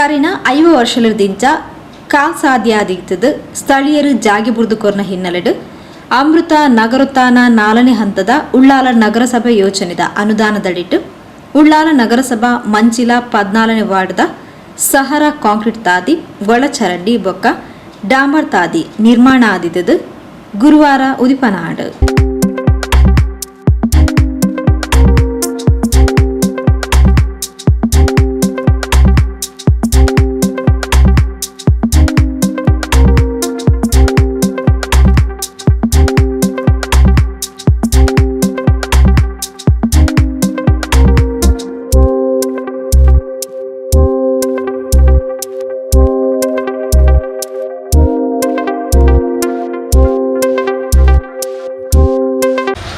ಕರಿನ ಐವ ವರ್ಷಲದಿಂದ ಸಾಧ್ಯ ಸಾಧ್ಯಾದೀತದ ಸ್ಥಳೀಯರು ಜಾಗಿ ಬುರ್ದುಕೊರ್ನ ಹಿನ್ನೆಲೆಡು ಅಮೃತ ನಗರೋತ್ಥಾನ ನಾಲ್ನೇ ಹಂತದ ಉಳ್ಳಾಲ ನಗರಸಭೆ ಯೋಜನೆದ ಅನುದಾನದಡಿಟ್ಟು ಉಳ್ಳಾಲ ನಗರಸಭಾ ಮಂಚಿಲ ಪದ್ನಾಲ್ಕನೇ ವಾರ್ಡ್ದ ಸಹರ ಕಾಂಕ್ರೀಟ್ ತಾದಿ ಒಳಚರಂಡಿ ಬೊಕ್ಕ ಡಾಂಬರ್ ತಾದಿ ನಿರ್ಮಾಣ ಆದಿದ್ದದು ಗುರುವಾರ ಉದಿಪನಾಡು.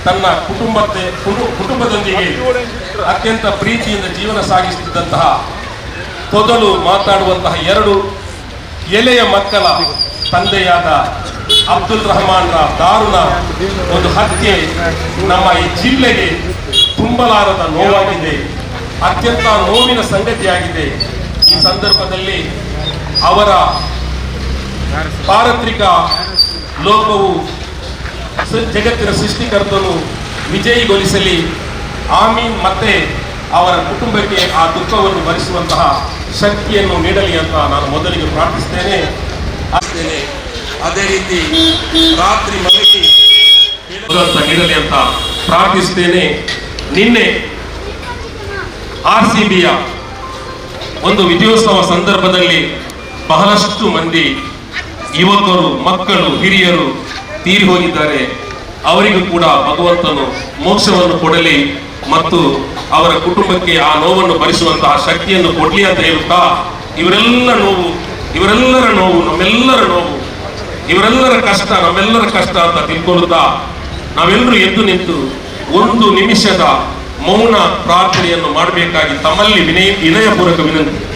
ತನ್ನ ಕುಟುಂಬಕ್ಕೆ ಕುಟು- ಕುಟುಂಬದೊಂದಿಗೆ ಅತ್ಯಂತ ಪ್ರೀತಿಯಿಂದ ಜೀವನ ಸಾಗಿಸುತ್ತಿದ್ದಂತಹ ತೊದಲು ಮಾತಾಡುವಂತಹ ಎರಡು ಎಲೆಯ ಮಕ್ಕಳ ತಂದೆಯಾದ ಅಬ್ದುಲ್ ರಹಮಾನ್ರ ದಾರುಣ ಒಂದು ಹತ್ಯೆ ನಮ್ಮ ಈ ಜಿಲ್ಲೆಗೆ ತುಂಬಲಾರದ ನೋವಾಗಿದೆ. ಅತ್ಯಂತ ನೋವಿನ ಸಂಗತಿಯಾಗಿದೆ. ಈ ಸಂದರ್ಭದಲ್ಲಿ ಅವರ ಪಾರತ್ರಿಕ ಲೋಕವು ಜಗತ್ತಿನ ಸೃಷ್ಟಿಕರ್ತನು ವಿಜಯಿಗೊಳಿಸಲಿ. ಆಮೀನ್. ಮತ್ತೆ ಅವರ ಕುಟುಂಬಕ್ಕೆ ಆ ದುಃಖವನ್ನು ಭರಿಸುವಂತಹ ಶಕ್ತಿಯನ್ನು ನೀಡಲಿ ಅಂತ ನಾನು ಮೊದಲಿಗೆ ಪ್ರಾರ್ಥಿಸ್ತೇನೆ. ಅದೇ ರೀತಿ ರಾತ್ರಿ ಮಲಗಿ ನೀಡಲಿ ಅಂತ ಪ್ರಾರ್ಥಿಸ್ತೇನೆ. ನಿನ್ನೆ ಆರ್ ಸಿ ಬಿಯ ಒಂದು ವಿಜಯೋತ್ಸವ ಸಂದರ್ಭದಲ್ಲಿ ಬಹಳಷ್ಟು ಮಂದಿ ಯುವಕರು, ಮಕ್ಕಳು, ಹಿರಿಯರು ತೀರಿ ಹೋಗಿದ್ದಾರೆ. ಅವರಿಗೂ ಕೂಡ ಭಗವಂತನು ಮೋಕ್ಷವನ್ನು ಕೊಡಲಿ ಮತ್ತು ಅವರ ಕುಟುಂಬಕ್ಕೆ ಆ ನೋವನ್ನು ಭರಿಸುವಂತಹ ಶಕ್ತಿಯನ್ನು ಕೊಡಲಿ ಅಂತ ಹೇಳುತ್ತಾ, ಇವರೆಲ್ಲ ನೋವು, ಇವರೆಲ್ಲರ ನೋವು, ನಮ್ಮೆಲ್ಲರ ನೋವು, ಇವರೆಲ್ಲರ ಕಷ್ಟ, ನಮ್ಮೆಲ್ಲರ ಕಷ್ಟ ಅಂತ ತಿಳ್ಕೊಳ್ಳುತ್ತಾ, ನಾವೆಲ್ಲರೂ ಎದ್ದು ನಿಂತು ಒಂದು ನಿಮಿಷದ ಮೌನ ಪ್ರಾರ್ಥನೆಯನ್ನು ಮಾಡಬೇಕಾಗಿ ತಮ್ಮಲ್ಲಿ ವಿನಯ, ವಿನಯಪೂರ್ವಕ ವಿನಂತಿ.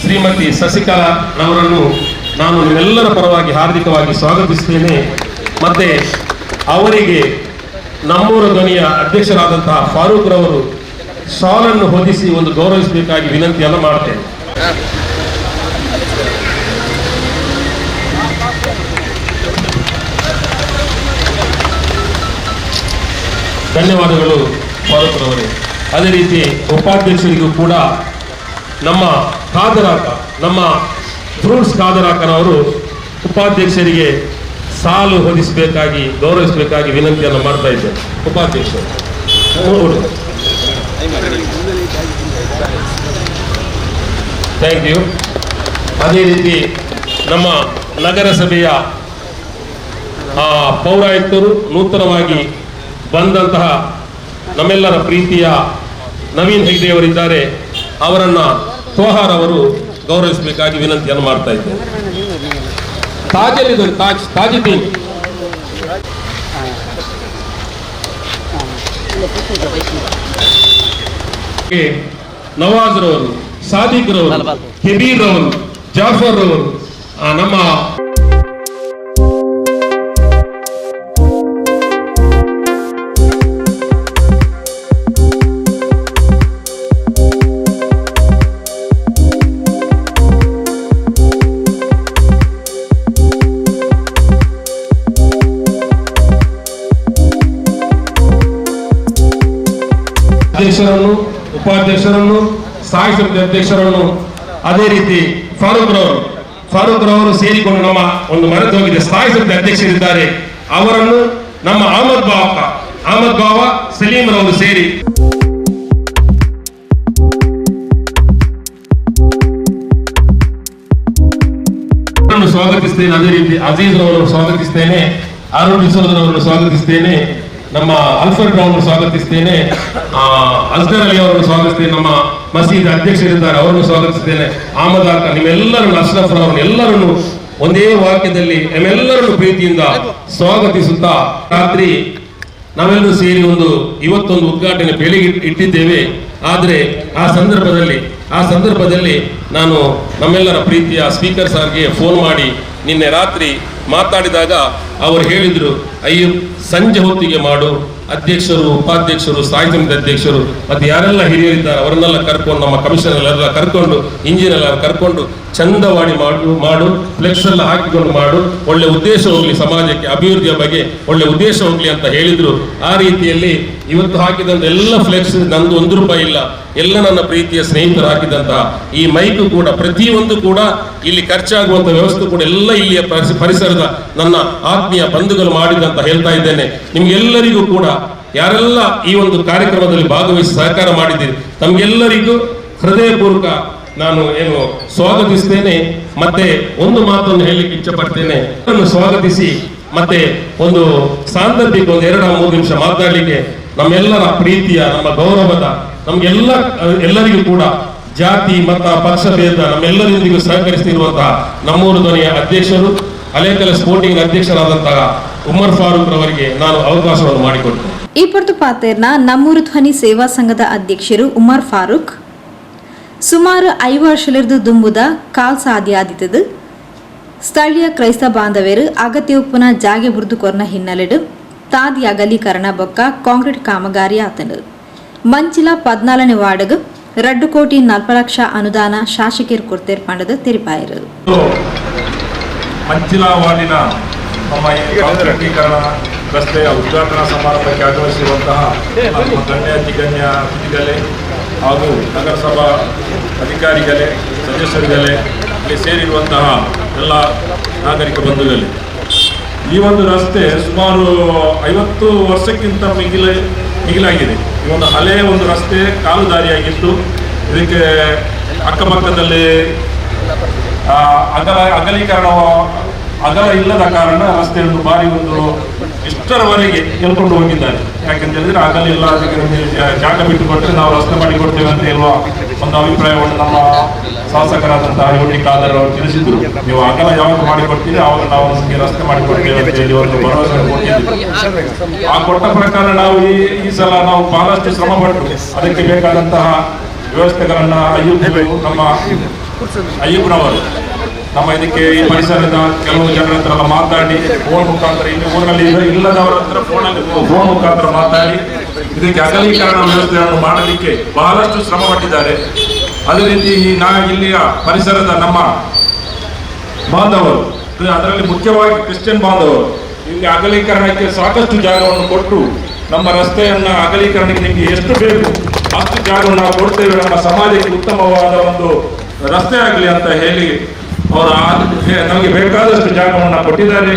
ಶ್ರೀಮತಿ ಶಶಿಕಲಾ ಅವರನ್ನು ನಾನು ನಿಮ್ಮೆಲ್ಲರ ಪರವಾಗಿ ಹಾರ್ದಿಕವಾಗಿ ಸ್ವಾಗತಿಸ್ತೇನೆ. ಮತ್ತೆ ಅವರಿಗೆ ನಮ್ಮೂರ ಧ್ವನಿಯ ಅಧ್ಯಕ್ಷರಾದಂತಹ ಫಾರೂಕ್ ರವರು ಶಾಲನ್ನು ಹೊದಿಸಿ ಒಂದು ಗೌರವಿಸಬೇಕಾಗಿ ವಿನಂತಿಯನ್ನು ಮಾಡ್ತೇನೆ. ಧನ್ಯವಾದಗಳು ಫಾರೂಕ್ ರವರೇ. ಅದೇ ರೀತಿ ಉಪಾಧ್ಯಕ್ಷರಿಗೂ ಕೂಡ ನಮ್ಮ ಕಾದರಾಕ ನಮ್ಮ ಫ್ರೂಟ್ಸ್ ಕಾದರಾಕನವರು ಉಪಾಧ್ಯಕ್ಷರಿಗೆ ಸಾಲು ಹೊದಿಸಬೇಕಾಗಿ, ಗೌರವಿಸಬೇಕಾಗಿ ವಿನಂತಿಯನ್ನು ಮಾಡ್ತಾ ಇದ್ದೇನೆ. ಉಪಾಧ್ಯಕ್ಷರು ಥ್ಯಾಂಕ್ ಯು ಅದೇ ರೀತಿ ನಮ್ಮ ನಗರಸಭೆಯ ಪೌರಾಯುಕ್ತರು ನೂತನವಾಗಿ ಬಂದಂತಹ ನಮ್ಮೆಲ್ಲರ ಪ್ರೀತಿಯ ನವೀನ್ ಹೆಗ್ಡೆಯವರಿದ್ದಾರೆ. ಅವರನ್ನ ತೋಹಾರ್ ಅವರು ಗೌರವಿಸಬೇಕಾಗಿ ವಿನಂತಿಯನ್ನು ಮಾಡ್ತಾ ಇದ್ದೇನೆ. ತಾಜಲ್ಲಿ ತಾಜ್ ತಾಜುದ್ದೀನ್. ನವಾಜ್ ರವರು ಸಾದಿಕ್ ರವರು ಕೆಬೀರ್ ರವರು ಜಾಫರ್ ರವರು ನಮ್ಮ ಉಪಾಧ್ಯಕ್ಷರನ್ನು ಸ್ಥಾಯಿ ಸಮಿತಿ ಅಧ್ಯಕ್ಷರನ್ನು ಅದೇ ರೀತಿ ಫಾರೂಕ್ ರವರು. ಫಾರೂಕ್ ರವರು ಸೇರಿಕೊಂಡು ನಮ್ಮ ಒಂದು ಮರೆತು ಹೋಗಿದೆ. ಸ್ಥಾಯಿ ಸಮಿತಿ ಅಧ್ಯಕ್ಷರಿದ್ದಾರೆ. ಅವರನ್ನು ನಮ್ಮ ಅಹಮದ್ ಬಾವಕ ಅಹಮದ್ ಬಾವ ಸಲೀಂ ರವರು ಸೇರಿ. ಸ್ವಾಗತಿಸ್ತೇನೆ. ಅದೇ ರೀತಿ ಅಜೀಜ್ ರವರನ್ನು ಸ್ವಾಗತಿಸ್ತೇನೆ. ಅರುಣ್ ಡಿಸೋದ್ ರವರನ್ನು ಸ್ವಾಗತಿಸ್ತೇನೆ. ನಮ್ಮ ಅಲ್ಫರ್ ಅವರನ್ನು ಸ್ವಾಗತಿಸ್ತೇನೆ. ಆ, ಅಸ್ಗರ್ ಅಲಿ ಅವರನ್ನು ಸ್ವಾಗತಿಸ್ತೇನೆ. ನಮ್ಮ ಮಸೀದ್ ಅಧ್ಯಕ್ಷರಿದ್ದಾರೆ ಅವರನ್ನು ಸ್ವಾಗತಿಸ್ತೇನೆ. ಅಹಮದ್ ಆಕ ನಿಮ್ಮೆಲ್ಲರನ್ನು ಅಶ್ರಫ್ ಅವರನ್ನು ಎಲ್ಲರನ್ನು ಒಂದೇ ವಾಕ್ಯದಲ್ಲಿ ನಮ್ಮೆಲ್ಲರನ್ನು ಪ್ರೀತಿಯಿಂದ ಸ್ವಾಗತಿಸುತ್ತಾ ರಾತ್ರಿ ನಾವೆಲ್ಲರೂ ಸೇರಿ ಒಂದು ಇವತ್ತೊಂದು ಉದ್ಘಾಟನೆ ಬೆಳಿಗ್ಗೆ ಇಟ್- ಇಟ್ಟಿದ್ದೇವೆ. ಆದರೆ ಆ ಸಂದರ್ಭದಲ್ಲಿ ಆ ಸಂದರ್ಭದಲ್ಲಿ ನಾನು ನಮ್ಮೆಲ್ಲರ ಪ್ರೀತಿಯ ಸ್ಪೀಕರ್ ಸರ್ಗೆ ಫೋನ್ ಮಾಡಿ ನಿನ್ನೆ ರಾತ್ರಿ ಮಾತಾಡಿದಾಗ ಅವರು ಹೇಳಿದರು ಅಯ್ಯೋ ಸಂಜೆ ಹೊತ್ತಿಗೆ ಮಾಡು ಅಧ್ಯಕ್ಷರು, ಉಪಾಧ್ಯಕ್ಷರು, ಸ್ಥಾಯಿ ಸಮಿತಿ ಅಧ್ಯಕ್ಷರು, ಮತ್ತು ಯಾರೆಲ್ಲ ಹಿರಿಯರಿದ್ದಾರೆ, ಅವರನ್ನೆಲ್ಲ ಕರ್ಕೊಂಡು, ನಮ್ಮ ಕಮಿಷನ್ ಎಲ್ಲ ಕರ್ಕೊಂಡು ಇಂಜಿನ್ ಎಲ್ಲ ಕರ್ಕೊಂಡು ಚಂದವಾಡಿ ಮಾಡು ಮಾಡು ಫ್ಲೆಕ್ಸ್ ಎಲ್ಲ ಹಾಕಿಕೊಂಡು ಮಾಡು, ಒಳ್ಳೆ ಉದ್ದೇಶ ಹೋಗ್ಲಿ ಸಮಾಜಕ್ಕೆ, ಅಭಿವೃದ್ಧಿಯ ಬಗ್ಗೆ ಒಳ್ಳೆ ಉದ್ದೇಶ ಹೋಗ್ಲಿ ಅಂತ ಹೇಳಿದ್ರು. ಆ ರೀತಿಯಲ್ಲಿ ಇವತ್ತು ಹಾಕಿದಂತ ಎಲ್ಲ ಫ್ಲೆಕ್ಸ್ ನಂದು ಒಂದು ರೂಪಾಯಿ ಇಲ್ಲ. ಎಲ್ಲ ನನ್ನ ಪ್ರೀತಿಯ ಸ್ನೇಹಿತರು ಹಾಕಿದಂತಹ ಈ ಮೈಕು ಕೂಡ, ಪ್ರತಿಯೊಂದು ಕೂಡ ಇಲ್ಲಿ ಖರ್ಚಾಗುವಂತ ವ್ಯವಸ್ಥೆ ಕೂಡ ಎಲ್ಲ ಇಲ್ಲಿಯ ಪರಿಸ- ಪರಿಸರದ ನನ್ನ ಆತ್ಮೀಯ ಬಂಧುಗಳು ಮಾಡಿದಂತ ಹೇಳ್ತಾ ಇದ್ದೇನೆ. ನಿಮ್ಗೆಲ್ಲರಿಗೂ ಕೂಡ ಯಾರೆಲ್ಲ ಈ ಒಂದು ಕಾರ್ಯಕ್ರಮದಲ್ಲಿ ಭಾಗವಹಿಸಿ ಸಹಕಾರ ಮಾಡಿದ್ದೀರಿ, ತಮಗೆಲ್ಲರಿಗೂ ಹೃದಯಪೂರ್ವಕ ನಾನು ಏನು ಸ್ವಾಗತಿಸ್ತೇನೆ, ಮತ್ತೆ ಒಂದು ಮಾತನ್ನು ಹೇಳಲಿಕ್ಕೆ ಇಚ್ಛಪಡ್ತೇನೆ. ಅದನ್ನು ಸ್ವಾಗತಿಸಿ, ಮತ್ತೆ ಒಂದು ಸಾಂದರ್ಭಿಕ ಒಂದು ಎರಡು ಮೂರು ನಿಮಿಷ ಮಾತಾಡಲಿಕ್ಕೆ ನಮ್ಮೆಲ್ಲರ ಪ್ರೀತಿಯ, ನಮ್ಮ ಗೌರವದ, ನಮ್ಗೆಲ್ಲ, ಎಲ್ಲರಿಗೂ ಕೂಡ ಜಾತಿ, ಮತ, ಪಕ್ಷ ಭೇದ ನಮ್ಮೆಲ್ಲರೊಂದಿಗೂ ಸಹಕರಿಸ್ತಿರುವಂತಹ ನಮ್ಮೂರು ಧ್ವನಿಯ ಅಧ್ಯಕ್ಷರು, ಅಲೇಕಲ ಸ್ಪೋರ್ಟಿಂಗ್ ಅಧ್ಯಕ್ಷರಾದಂತಹ ಉಮರ್ ಫಾರೂಕ್ ರವರಿಗೆ ನಾನು ಅವಕಾಶವನ್ನು ಮಾಡಿಕೊಡ್ತೇನೆ. ಈ ಪೊರ್ತು ಪಾತೇರ್ನ ನಮ್ಮೂರು ಧ್ವನಿ ಸೇವಾ ಸಂಘದ ಅಧ್ಯಕ್ಷರು ಉಮರ್ ಫಾರೂಕ್, ಸುಮಾರು ಐದು ವರ್ಷಲಿರ್ದು ದುಂಬುದ ಕಾಲ್ ಸಾಧ್ಯಾದಿತದು, ಸ್ಥಳೀಯ ಕ್ರೈಸ್ತ ಬಾಂಧವ್ಯರು ಅಗತ್ಯ ಉಪ್ಪುನ ಜಾಗೆ ಬುರ್ದು ಕೊರ್ನ ಹಿನ್ನೆಲೆಡು ತಾದಿ ಅಗಲೀಕರಣ ಬೊಕ್ಕ ಕಾಂಕ್ರೀಟ್ ಕಾಮಗಾರಿ ಆತನು ಮಂಚಿಲ ಪದ್ನಾಲನೇ ವಾರ್ಡ್ಗೆ ರಡ್ಡು ಕೋಟಿ ನಲ್ಪ ಲಕ್ಷ ಅನುದಾನ ಶಾಸಕರು ಕೊಡ್ತೇರ್ ಪಂಡದ ತಿರುಪಾಯಿರು. ಇದು ಮಂಚಿಲ ರಸ್ತೆಯ ಉದ್ಘಾಟನಾ ಸಮಾರಂಭಕ್ಕೆ ಆಗಮಿಸಿರುವಂತಹ ನಮ್ಮ ಗಣ್ಯ ಅತಿಗಣ್ಯ ಅತಿಥಿಗಳೇ ಹಾಗೂ ನಗರಸಭಾ ಅಧಿಕಾರಿಗಳೇ ಸದಸ್ಯರುಗಳೇ ಇಲ್ಲಿ ಸೇರಿರುವಂತಹ ಎಲ್ಲ ನಾಗರಿಕ ಬಂಧುಗಳೇ. ಈ ಒಂದು ರಸ್ತೆ ಸುಮಾರು ಐವತ್ತು ವರ್ಷಕ್ಕಿಂತ ಮಿಗಿಲ ಮಿಗಿಲಾಗಿದೆ. ಈ ಒಂದು ಹಳೆಯ ಒಂದು ರಸ್ತೆ ಕಾಲು ದಾರಿಯಾಗಿತ್ತು. ಇದಕ್ಕೆ ಅಕ್ಕಪಕ್ಕದಲ್ಲಿ ಆ, ಅಗಲ ಅಗಲೀಕರಣ ಅಗಲ ಇಲ್ಲದ ಕಾರಣ ರಸ್ತೆಯನ್ನು ಬಾರಿ ಒಂದು ಇಷ್ಟರವರೆಗೆ ಹೇಳ್ಕೊಂಡು ಹೋಗಿದ್ದಾರೆ. ಯಾಕೆಂತ ಹೇಳಿದ್ರೆ ಅಗಲ ಇಲ್ಲ ಜಾಗ ಬಿಟ್ಟು ಕೊಟ್ಟರೆ ನಾವು ರಸ್ತೆ ಮಾಡಿ ಕೊಡ್ತೇವೆ ಅಂತ ಹೇಳುವ ಒಂದು ಅಭಿಪ್ರಾಯವನ್ನು ನಮ್ಮ ಶಾಸಕರಾದಂತಹ ಯೋಟಿ ಖಾದರ್ ಅವರು ತಿಳಿಸಿದ್ರು. ನೀವು ಅಗಲ ಯಾವಾಗ ಮಾಡಿಕೊಡ್ತೀರಿ ಅವಾಗ ನಾವು ನಿಮಗೆ ರಸ್ತೆ ಮಾಡಿಕೊಡ್ತೇವೆ ಅಂತ ಹೇಳಿ ಒಂದು ಭರವಸೆ ಕೊಟ್ಟಿದ್ರು ಆ ಕೊಟ್ಟ ಪ್ರಕಾರ ನಾವು ಈ ಈ ಸಲ ನಾವು ಬಹಳಷ್ಟು ಶ್ರಮ ಪಟ್ಟು ಅದಕ್ಕೆ ಬೇಕಾದಂತಹ ವ್ಯವಸ್ಥೆಗಳನ್ನ ಅಯ್ಯೂಬ್ ನಮ್ಮ ಅಯ್ಯೂಬ್ರವರು ನಮ್ಮ ಇದಕ್ಕೆ ಈ ಪರಿಸರದ ಕೆಲವು ಜನರ ಹತ್ರ ಎಲ್ಲ ಮಾತಾಡಿ ಫೋನ್ ಮುಖಾಂತರ ಇಲ್ಲಿ ಊರಲ್ಲಿ ಇಲ್ಲ- ಇಲ್ಲದವರ ಹತ್ರ ಫೋನಲ್ಲಿ ಫೋನ್ ಮುಖಾಂತರ ಮಾತಾಡಿ, ಇದಕ್ಕೆ ಅಗಲೀಕರಣ ವ್ಯವಸ್ಥೆಯನ್ನು ಮಾಡಲಿಕ್ಕೆ ಬಹಳಷ್ಟು ಶ್ರಮ ಪಟ್ಟಿದ್ದಾರೆ. ಅದೇ ರೀತಿ ಈ ನಾ ಇಲ್ಲಿಯ ಪರಿಸರದ ನಮ್ಮ ಬಾಂಧವರು, ಅದರಲ್ಲಿ ಮುಖ್ಯವಾಗಿ ಕ್ರಿಶ್ಚಿಯನ್ ಬಾಂಧವರು, ಇಲ್ಲಿ ಅಗಲೀಕರಣಕ್ಕೆ ಸಾಕಷ್ಟು ಜಾಗವನ್ನು ಕೊಟ್ಟು ನಮ್ಮ ರಸ್ತೆಯನ್ನ ಅಗಲೀಕರಣಕ್ಕೆ ನಿಮಗೆ ಎಷ್ಟು ಬೇಕು ಅಷ್ಟು ಜಾಗವನ್ನು ನಾವು ಕೊಡ್ತೇವೆ. ನಮ್ಮ ಸಮಾಜಕ್ಕೆ ಉತ್ತಮವಾದ ಒಂದು ರಸ್ತೆ ಆಗಲಿ ಅಂತ ಹೇಳಿ ಅವರು ನಮಗೆ ಬೇಕಾದಷ್ಟು ಜಾಗವನ್ನು ಕೊಟ್ಟಿದ್ದಾರೆ.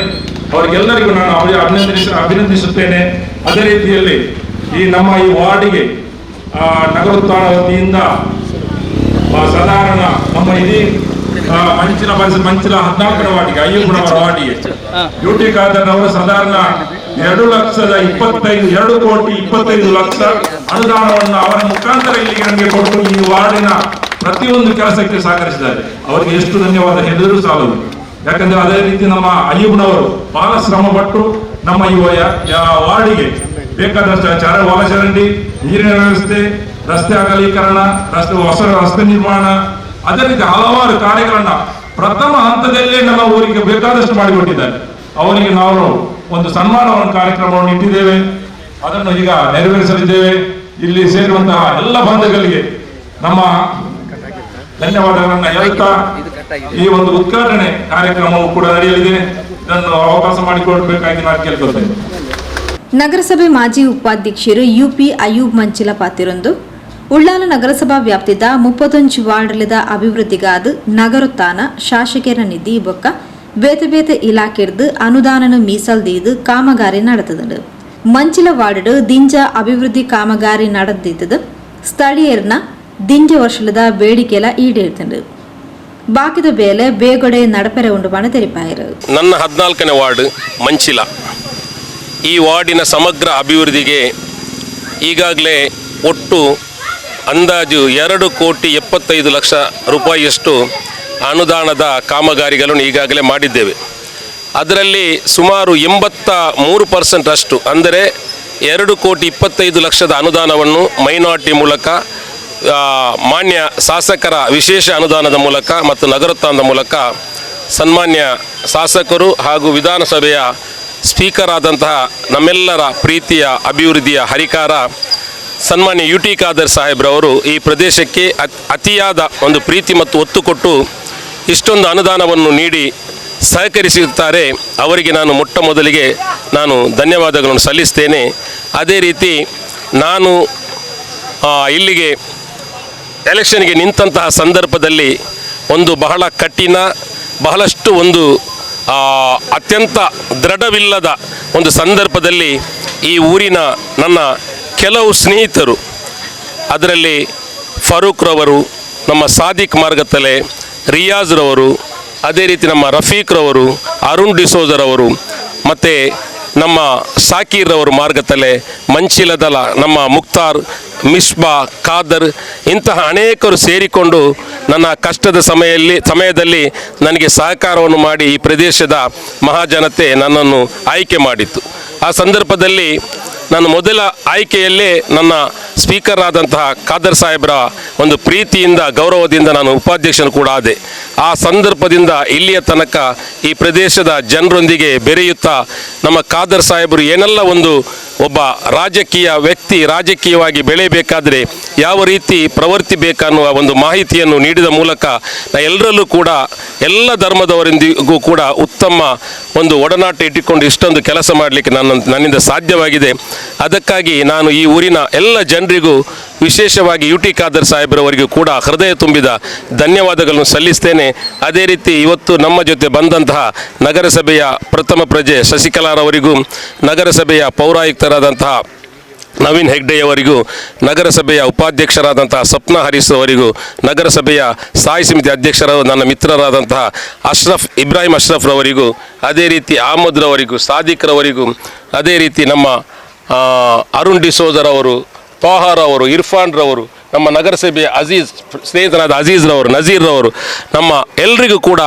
ಅವರಿಗೆಲ್ಲರಿಗೂ ನಾನು ಅವರಿಗೆ ಅಭಿನಂದಿಸ ಅಭಿನಂದಿಸುತ್ತೇನೆ. ಅದೇ ರೀತಿಯಲ್ಲಿ ಈ ನಮ್ಮ ಈ ವಾರ್ಡಿಗೆ ಆ, ನಗರೋತ್ಥಾನ ವತಿಯಿಂದ ಸಾಧಾರಣ ನಮ್ಮ ಇಡೀ ಮಂಚಿನ ಪರಿಸ ಮಂಚಿನ ಹದಿನಾಲ್ಕರ ವಾರ್ಡಿಗೆ ಅಯ್ಯಪ್ಪನವರ ವಾರ್ಡಿಗೆ. ಡ್ಯೂಟಿ ಖಾದರ್ ಸಾಧಾರಣ ಎರಡು ಲಕ್ಷದ ಇಪ್ಪತ್ತೈದು ಎರಡು ಕೋಟಿ ಇಪ್ಪತ್ತೈದು ಲಕ್ಷ ಅನುದಾನವನ್ನು ಅವರ ಮುಖಾಂತರ ಇಲ್ಲಿಗೆ ನಮಗೆ ಕೊಟ್ಟು ಈ ವಾರ್ಡಿನ ಪ್ರತಿಯೊಂದು ಕೆಲಸಕ್ಕೆ ಸಹಕರಿಸಿದ್ದಾರೆ. ಅವರಿಗೆ ಎಷ್ಟು ಧನ್ಯವಾದ ಹೇಳಿದ್ರು ಸಾಲದು. ಯಾಕಂದ್ರೆ ಅದೇ ರೀತಿ ನಮ್ಮ ಅಯ್ಯಪ್ಪನವರು ಬಹಳ ಶ್ರಮ ಪಟ್ಟು ನಮ್ಮ ಈ ವ- ಯಾ- ವಾರ್ಡಿಗೆ ಬೇಕಾದಷ್ಟು ಚರ ಒಳಚರಂಡಿ ನೀರಿನ ವ್ಯವಸ್ಥೆ, ರಸ್ತೆ ಅಗಲೀಕರಣ, ರಸ್ತೆ, ಹೊಸ ರಸ್ತೆ ನಿರ್ಮಾಣ, ಅದೇ ರೀತಿ ಹಲವಾರು ಕಾರ್ಯಗಳನ್ನ ಪ್ರಥಮ ಹಂತದಲ್ಲೇ ನಮ್ಮ ಊರಿಗೆ ಬೇಕಾದಷ್ಟು ಮಾಡಿಕೊಟ್ಟಿದ್ದಾರೆ. ಅವರಿಗೆ ನಾವು ಒಂದು ಸನ್ಮಾನವನ್ನು ಕಾರ್ಯಕ್ರಮವನ್ನು ಇಟ್ಟಿದ್ದೇವೆ. ಅದನ್ನು ಈಗ ನೆರವೇರಿಸಲಿದ್ದೇವೆ. ಇಲ್ಲಿ ಸೇರುವಂತಹ ಎಲ್ಲ ಬಂಧುಗಳಿಗೆ ನಮ್ಮ ಧನ್ಯವಾದಗಳನ್ನ ಹೇಳ್ತಾ ಈ ಒಂದು ಉದ್ಘಾಟನೆ ಕಾರ್ಯಕ್ರಮವು ಕೂಡ ನಡೆಯಲಿದೆ. ಇದನ್ನು ಅವಕಾಶ ಮಾಡಿಕೊಡ್ಬೇಕಾಗಿ ನಾನು ಕೇಳ್ಕೊಳ್ತೇನೆ. ನಗರಸಭೆ ಮಾಜಿ ಉಪಾಧ್ಯಕ್ಷರು ಯುಪಿ ಅಯೂಬ್ ಮಂಚಿಲ ಪಾತಿರೊಂದು. ಉಳ್ಳಾಲ ನಗರಸಭಾ ವ್ಯಾಪ್ತಿದ ಮುಪ್ಪತ್ತೊಂಜು ವಾರ್ಡ್ಲದ ಅಭಿವೃದ್ಧಿಗಾದ ನಗರೋತ್ಥಾನ ಶಾಸಕರ ನಿಧಿ ಬೊಕ್ಕ ಬೇತೆ ಬೇತೆ ಇಲಾಖೆರ್ದು ಅನುದಾನನು ಮೀಸಲ್ದೀದು ಕಾಮಗಾರಿ ನಡೆತದು ಮಂಚಿಲ ವಾರ್ಡ್ ದಿಂಜ ಅಭಿವೃದ್ಧಿ ಕಾಮಗಾರಿ ನಡೆದಿದ್ದದು ಸ್ಥಳೀಯರ್ನ ದಿಂಜ ವರ್ಷದ ಬೇಡಿಕೆಲ ಈಡೇರ್ತಂಡು ಬಾಕಿದ ಬೇಲೆ ಬೇಗೊಡೆ ನಡಪೆರೆ ಉಂಡು ಬಣ ತೆರಿಪಾಯರು. ನನ್ನ ಹದಿನಾಲ್ಕನೇ ವಾರ್ಡ್, ಮಂಚಿಲ. ಈ ವಾರ್ಡಿನ ಸಮಗ್ರ ಅಭಿವೃದ್ಧಿಗೆ ಈಗಾಗಲೇ ಒಟ್ಟು ಅಂದಾಜು ಎರಡು ಕೋಟಿ ಎಪ್ಪತ್ತೈದು ಲಕ್ಷ ರೂಪಾಯಿಯಷ್ಟು ಅನುದಾನದ ಕಾಮಗಾರಿಗಳನ್ನು ಈಗಾಗಲೇ ಮಾಡಿದ್ದೇವೆ. ಅದರಲ್ಲಿ ಸುಮಾರು ಎಂಬತ್ತ ಮೂರು ಪರ್ಸೆಂಟ್ ಅಷ್ಟು, ಅಂದರೆ ಎರಡು ಕೋಟಿ ಇಪ್ಪತ್ತೈದು ಲಕ್ಷದ ಅನುದಾನವನ್ನು ಮೈನಾರಿಟಿ ಮೂಲಕ ಮಾನ್ಯ ಶಾಸಕರ ವಿಶೇಷ ಅನುದಾನದ ಮೂಲಕ ಮತ್ತು ನಗರೋತ್ಥಾನದ ಮೂಲಕ ಸನ್ಮಾನ್ಯ ಶಾಸಕರು ಹಾಗೂ ವಿಧಾನಸಭೆಯ ಸ್ಪೀಕರ್ ಆದಂತಹ ನಮ್ಮೆಲ್ಲರ ಪ್ರೀತಿಯ, ಅಭಿವೃದ್ಧಿಯ ಹರಿಕಾರ ಸನ್ಮಾನ್ಯ ಯು ಟಿ ಖಾದರ್ ಸಾಹೇಬ್ರವರು ಈ ಪ್ರದೇಶಕ್ಕೆ ಅತ್- ಅತಿಯಾದ ಒಂದು ಪ್ರೀತಿ ಮತ್ತು ಒತ್ತು ಕೊಟ್ಟು ಇಷ್ಟೊಂದು ಅನುದಾನವನ್ನು ನೀಡಿ ಸಹಕರಿಸುತ್ತಾರೆ ಅವರಿಗೆ ನಾನು ಮೊಟ್ಟ ಮೊದಲಿಗೆ ನಾನು ಧನ್ಯವಾದಗಳನ್ನು ಸಲ್ಲಿಸ್ತೇನೆ. ಅದೇ ರೀತಿ ನಾನು ಇಲ್ಲಿಗೆ ಎಲೆಕ್ಷನ್ಗೆ ನಿಂತಹ ಸಂದರ್ಭದಲ್ಲಿ ಒಂದು ಬಹಳ ಕಠಿಣ, ಬಹಳಷ್ಟು ಒಂದು ಅತ್ಯಂತ ದೃಢವಿಲ್ಲದ ಒಂದು ಸಂದರ್ಭದಲ್ಲಿ ಈ ಊರಿನ ನನ್ನ ಕೆಲವು ಸ್ನೇಹಿತರು, ಅದರಲ್ಲಿ ಫಾರೂಕ್ರವರು ನಮ್ಮ ಸಾದಿಕ್ ಮಾರ್ಗತಲೆ ರಿಯಾಜ್ರವರು ಅದೇ ರೀತಿ ನಮ್ಮ ರಫೀಕ್ರವರು ಅರುಣ್ ಡಿಸೋಜರವರು ಮತ್ತು ನಮ್ಮ ಸಾಕೀರ್ರವರು ಮಾರ್ಗತಲೆ ಮಂಚಿಲದಲ ನಮ್ಮ ಮುಕ್ತಾರ್ ಮಿಸ್ಬಾ ಖಾದರ್ ಇಂತಹ ಅನೇಕರು ಸೇರಿಕೊಂಡು ನನ್ನ ಕಷ್ಟದ ಸಮಯಲ್ಲಿ, ಸಮಯದಲ್ಲಿ ನನಗೆ ಸಹಕಾರವನ್ನು ಮಾಡಿ ಈ ಪ್ರದೇಶದ ಮಹಾಜನತೆ ನನ್ನನ್ನು ಆಯ್ಕೆ ಮಾಡಿತ್ತು. ಆ ಸಂದರ್ಭದಲ್ಲಿ ನಾನು ಮೊದಲ ಆಯ್ಕೆಯಲ್ಲೇ ನನ್ನ ಸ್ಪೀಕರ್ ಆದಂತಹ ಖಾದರ್ ಸಾಹೇಬ್ರ ಒಂದು ಪ್ರೀತಿಯಿಂದ, ಗೌರವದಿಂದ ನಾನು ಉಪಾಧ್ಯಕ್ಷನು ಕೂಡ ಆದೆ. ಆ ಸಂದರ್ಭದಿಂದ ಇಲ್ಲಿಯ ತನಕ ಈ ಪ್ರದೇಶದ ಜನರೊಂದಿಗೆ ಬೆರೆಯುತ್ತಾ ನಮ್ಮ ಖಾದರ್ ಸಾಹೇಬರು ಏನೆಲ್ಲ ಒಂದು ಒಬ್ಬ ರಾಜಕೀಯ ವ್ಯಕ್ತಿ ರಾಜಕೀಯವಾಗಿ ಬೆಳೆಯಬೇಕಾದರೆ ಯಾವ ರೀತಿ ಪ್ರವರ್ತಿಬೇಕನ್ನುವ ಒಂದು ಮಾಹಿತಿಯನ್ನು ನೀಡಿದ ಮೂಲಕ ನಾ ಎಲ್ಲರಲ್ಲೂ ಕೂಡ ಎಲ್ಲ ಧರ್ಮದವರಿಂದಿಗೂ ಕೂಡ ಉತ್ತಮ ಒಂದು ಒಡನಾಟ ಇಟ್ಟುಕೊಂಡು ಇಷ್ಟೊಂದು ಕೆಲಸ ಮಾಡಲಿಕ್ಕೆ ನನ್ನ ನನ್ನಿಂದ ಸಾಧ್ಯವಾಗಿದೆ. ಅದಕ್ಕಾಗಿ ನಾನು ಈ ಊರಿನ ಎಲ್ಲ ಜನರಿಗೂ ವಿಶೇಷವಾಗಿ ಯು ಟಿ ಖಾದರ್ ಸಾಹೇಬ್ರವರಿಗೂ ಕೂಡ ಹೃದಯ ತುಂಬಿದ ಧನ್ಯವಾದಗಳನ್ನು ಸಲ್ಲಿಸ್ತೇನೆ. ಅದೇ ರೀತಿ ಇವತ್ತು ನಮ್ಮ ಜೊತೆ ಬಂದಂತಹ ನಗರಸಭೆಯ ಪ್ರಥಮ ಪ್ರಜೆ ಶಶಿಕಲಾರವರಿಗೂ ನಗರಸಭೆಯ ಪೌರಾಯುಕ್ತರಾದಂತಹ ನವೀನ್ ಹೆಗ್ಡೆಯವರಿಗೂ ನಗರಸಭೆಯ ಉಪಾಧ್ಯಕ್ಷರಾದಂತಹ ಸ್ವಪ್ನ ಹರೀಶ್ ಅವರಿಗೂ ನಗರಸಭೆಯ ಸ್ಥಾಯಿ ಸಮಿತಿ ಅಧ್ಯಕ್ಷರಾದ ನನ್ನ ಮಿತ್ರರಾದಂತಹ ಅಶ್ರಫ್, ಇಬ್ರಾಹಿಂ ಅಶ್ರಫ್ರವರಿಗೂ ಅದೇ ರೀತಿ ಅಹಮದ್ರವರಿಗೂ ಸಾದಿಕ್ರವರಿಗೂ ಅದೇ ರೀತಿ ನಮ್ಮ ಅರುಣ್ ಡಿಸೋದರವರು ತೋಹಾರ್ ಅವರು ಇರ್ಫಾನ್ರವರು ನಮ್ಮ ನಗರಸಭೆಯ ಅಜೀಜ್, ಸ್ನೇಹಿತನಾದ ಅಜೀಜ್ರವರು, ನಜೀರ್ರವರು, ನಮ್ಮ ಎಲ್ರಿಗೂ ಕೂಡ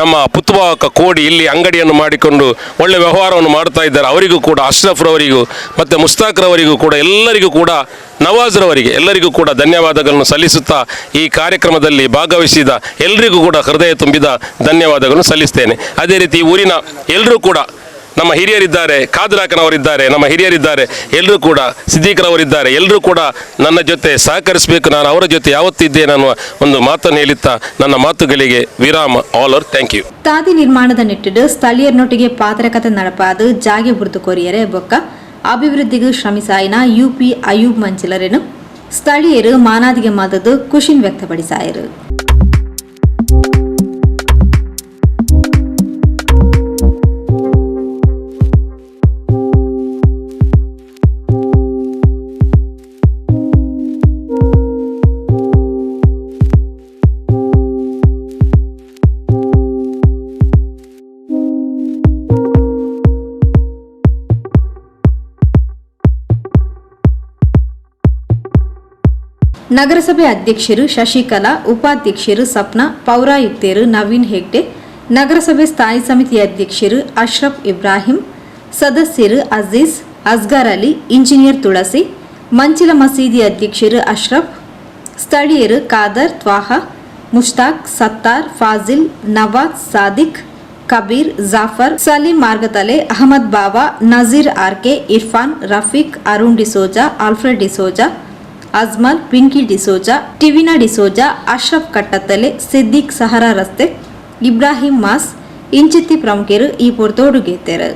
ನಮ್ಮ ಪುತ್ವಾಕ ಕೋಡಿ ಇಲ್ಲಿ ಅಂಗಡಿಯನ್ನು ಮಾಡಿಕೊಂಡು ಒಳ್ಳೆ ವ್ಯವಹಾರವನ್ನು ಮಾಡ್ತಾ ಇದ್ದಾರೆ. ಅವರಿಗೂ ಕೂಡ ಅಶ್ರಫ್ರವರಿಗೂ ಮತ್ತು ಮುಸ್ತಾಕ್ರವರಿಗೂ ಕೂಡ, ಎಲ್ಲರಿಗೂ ಕೂಡ ನವಾಜ್ರವರಿಗೆ ಎಲ್ಲರಿಗೂ ಕೂಡ ಧನ್ಯವಾದಗಳನ್ನು ಸಲ್ಲಿಸುತ್ತಾ ಈ ಕಾರ್ಯಕ್ರಮದಲ್ಲಿ ಭಾಗವಹಿಸಿದ ಎಲ್ಲರಿಗೂ ಕೂಡ ಹೃದಯ ತುಂಬಿದ ಧನ್ಯವಾದಗಳನ್ನು ಸಲ್ಲಿಸ್ತೇನೆ. ಅದೇ ರೀತಿ ಊರಿನ ಎಲ್ಲರೂ ಕೂಡ ನಮ್ಮ ಹಿರಿಯರಿದ್ದಾರೆ ಖಾದ್ರಾಕನವರಿದ್ದಾರೆ ನಮ್ಮ ಹಿರಿಯರಿದ್ದಾರೆ ಎಲ್ಲರೂ ಕೂಡ ಸಿದ್ದೀಕರವರಿದ್ದಾರೆ ಎಲ್ಲರೂ ಕೂಡ ನನ್ನ ಜೊತೆ ಸಹಕರಿಸಬೇಕು. ನಾನು ಅವರ ಜೊತೆ ಯಾವತ್ತಿದ್ದೇನೆ ಅನ್ನುವ ಒಂದು ಮಾತನ್ನು ಹೇಳುತ್ತಾ, ನನ್ನ ಮಾತುಗಳಿಗೆ ವಿರಾಮ ಆಲ್ ಓವರ್ ಥ್ಯಾಂಕ್ ಯು ತಾದಿ ನಿರ್ಮಾಣದ ನಿಟ್ಟಿಡು ಸ್ಥಳೀಯರನೊಟ್ಟಿಗೆ ಪಾತ್ರಕತೆ ನಡಪಾದ, ಜಾಗೆ ಬುರ್ದು ಕೊರಿಯರೆ ಬೊಕ್ಕ. ಅಭಿವೃದ್ಧಿಗೂ ಶ್ರಮಿಸಾಯಿನ ಯು ಪಿ ಅಯೂಬ್ ಮಂಚಲರೇನು ಸ್ಥಳೀಯರು ಮಾನಾದಿಗೆ ಮಾತದು ಖುಷಿನ್ ವ್ಯಕ್ತಪಡಿಸಾಯರು. ನಗರಸಭೆ ಅಧ್ಯಕ್ಷರು ಶಶಿಕಲಾ, ಉಪಾಧ್ಯಕ್ಷರು ಸಪ್ನ, ಪೌರಾಯುಕ್ತರು ನವೀನ್ ಹೆಗ್ಡೆ, ನಗರಸಭೆ ಸ್ಥಾಯಿ ಸಮಿತಿ ಅಧ್ಯಕ್ಷರು ಅಶ್ರಫ್ ಇಬ್ರಾಹಿಂ, ಸದಸ್ಯರು ಅಜೀಜ್, ಅಸ್ಗರ್ ಅಲಿ, ಇಂಜಿನಿಯರ್ ತುಳಸಿ, ಮಂಚಿಲ ಮಸೀದಿ ಅಧ್ಯಕ್ಷರು ಅಶ್ರಫ್, ಸ್ಥಳೀಯರು ಖಾದರ್, ತ್ವಾಹ, ಮುಷ್ತಾಕ್, ಸತ್ತಾರ್, ಫಾಜಿಲ್, ನವಾಜ್, ಸಾದಿಕ್, ಕಬೀರ್, ಜಾಫರ್, ಸಲೀಂ ಮಾರ್ಗತಲೆ, ಅಹಮದ್ ಬಾವಾ, ನಜೀರ್ ಆರ್ಕೆ, ಇರ್ಫಾನ್, ರಫೀಕ್, ಅರುಣ್ ಡಿಸೋಜಾ, ಆಲ್ಫ್ರೆಡ್ ಡಿಸೋಜಾ ಅಜ್ಮಲ್, ಪಿಂಕಿ ಡಿಸೋಜಾ, ಟಿವಿನಾ ಡಿಸೋಜಾ, ಅಶ್ರಫ್ ಕಟ್ಟತ್ತಲೆ ಸಿದ್ದಿಕ್ ಸಹರಾ ರಸ್ತೆ, ಇಬ್ರಾಹಿಂ ಮಾಸ್ ಇಂಚಿತ್ತಿ ಪ್ರಮುಖರು ಈ ಪೊರ್ತೋಡುಗೆತ್ತರು